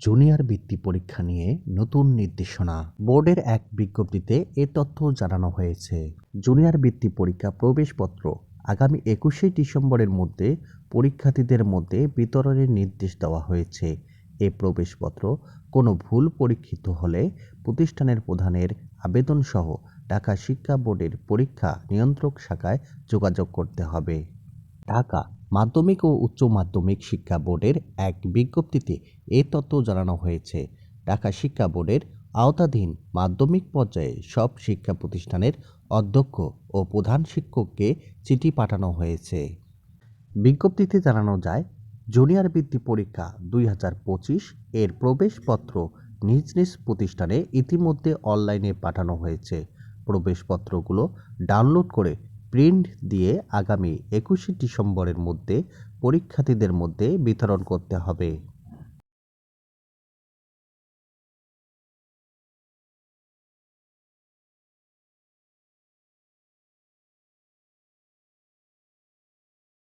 Junior বৃত্তি পরীক্ষা নিয়ে নতুন নির্দেশনা। বোর্ডের এক বিজ্ঞপ্তিতে এ তথ্য জানানো হয়েছে। জুনিয়র বৃত্তি পরীক্ষা প্রবেশপত্র আগামী একুশে ডিসেম্বরের মধ্যে পরীক্ষার্থীদের মধ্যে বিতরণের নির্দেশ দেওয়া হয়েছে। এ প্রবেশপত্র কোনো ভুল পরীক্ষিত হলে প্রতিষ্ঠানের প্রধানের আবেদনসহ ঢাকা শিক্ষা বোর্ডের পরীক্ষা নিয়ন্ত্রক শাখায় যোগাযোগ করতে হবে। ঢাকা মাধ্যমিক ও উচ্চ মাধ্যমিক শিক্ষা বোর্ডের এক বিজ্ঞপ্তিতে এ তথ্য জানানো হয়েছে। ঢাকা শিক্ষা বোর্ডের আওতাধীন মাধ্যমিক পর্যায়ে সব শিক্ষা প্রতিষ্ঠানের অধ্যক্ষ ও প্রধান শিক্ষককে চিঠি পাঠানো হয়েছে। বিজ্ঞপ্তিতে জানানো যায়, জুনিয়র বৃত্তি পরীক্ষা দুই হাজার পঁচিশ এর প্রবেশপত্র নিজ নিজ প্রতিষ্ঠানে ইতিমধ্যে অনলাইনে পাঠানো হয়েছে। প্রবেশপত্রগুলো ডাউনলোড করে প্রিন্ট দিয়ে আগামী একুশে ডিসেম্বরের মধ্যে পরীক্ষার্থীদের মধ্যে বিতরণ করতে হবে।